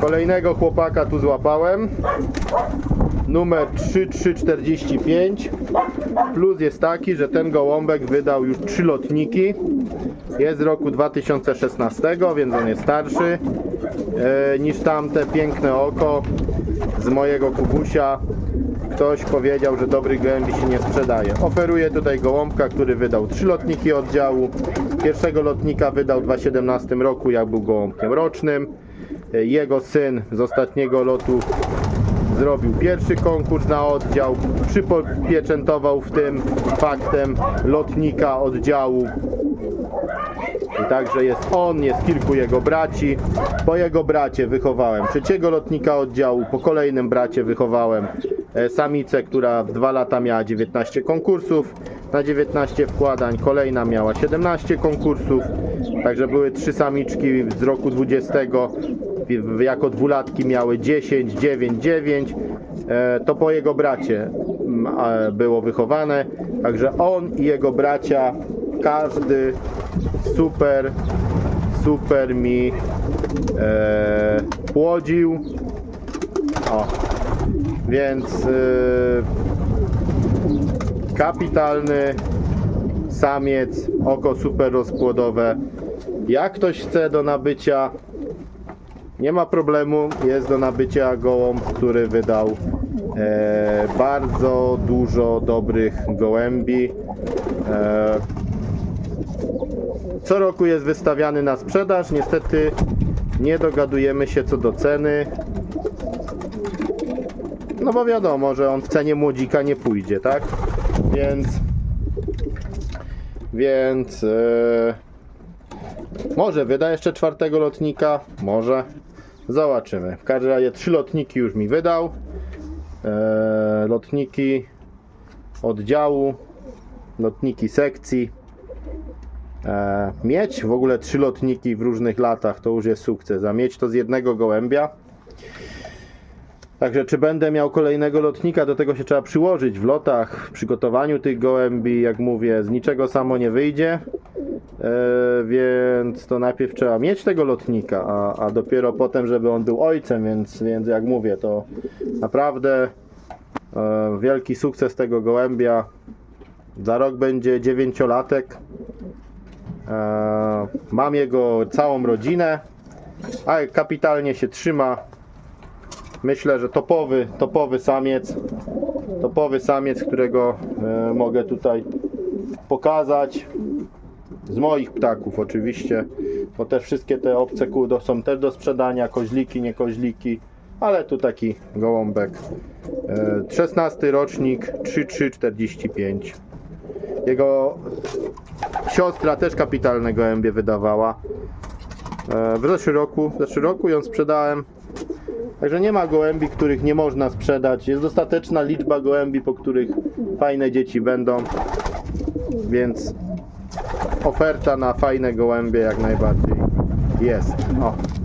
Kolejnego chłopaka tu złapałem. Numer 3345. Plus jest taki, że ten gołąbek wydał już trzy lotniki. Jest z roku 2016, więc on jest starszy e, niż tamte piękne oko z mojego kubusia. Ktoś powiedział, że dobrych gołębi się nie sprzedaje. Oferuję tutaj gołąbka, który wydał trzy lotniki oddziału. Pierwszego lotnika wydał w 2017 roku, jak był gołąbkiem rocznym. Jego syn z ostatniego lotu zrobił pierwszy konkurs na oddział, przypieczętował w tym faktem lotnika oddziału. I także jest on, jest kilku jego braci. Po jego bracie wychowałem trzeciego lotnika oddziału, po kolejnym bracie wychowałem e, samicę, która w dwa lata miała 19 konkursów, na 19 wkładań, kolejna miała 17 konkursów, także były trzy samiczki z roku 20, w- w- jako dwulatki miały 10, 9, 9, e, to po jego bracie mm, było wychowane, także on i jego bracia, każdy super, super mi e, płodził. O, więc e, kapitalny samiec, oko super rozpłodowe. Jak ktoś chce do nabycia, nie ma problemu, jest do nabycia gołąb, który wydał e, bardzo dużo dobrych gołębi. E, co roku jest wystawiany na sprzedaż. Niestety nie dogadujemy się co do ceny. No bo wiadomo, że on w cenie młodzika nie pójdzie, tak? Więc więc e, może wyda jeszcze czwartego lotnika, może zobaczymy. W każdym razie trzy lotniki już mi wydał. E, lotniki oddziału, lotniki sekcji. E, mieć w ogóle trzy lotniki w różnych latach to już jest sukces. A mieć to z jednego gołębia. Także czy będę miał kolejnego lotnika, do tego się trzeba przyłożyć w lotach, w przygotowaniu tych gołębi, jak mówię, z niczego samo nie wyjdzie. E, więc to najpierw trzeba mieć tego lotnika, a, a dopiero potem, żeby on był ojcem, więc, więc jak mówię, to naprawdę e, wielki sukces tego gołębia. Za rok będzie dziewięciolatek. E, Mam jego całą rodzinę, a kapitalnie się trzyma. Myślę, że topowy, topowy samiec. Topowy samiec, którego mogę tutaj pokazać. Z moich ptaków oczywiście, bo też wszystkie te obce kółdo są też do sprzedania, koźliki, nie koźliki, ale tu taki gołąbek. E, 16 rocznik 3345. Jego siostra też kapitalne gołębie wydawała. E, W zeszłym roku, w zeszłym roku ją sprzedałem. Także nie ma gołębi, których nie można sprzedać. Jest dostateczna liczba gołębi, po których fajne dzieci będą. Więc oferta na fajne gołębie jak najbardziej jest. O.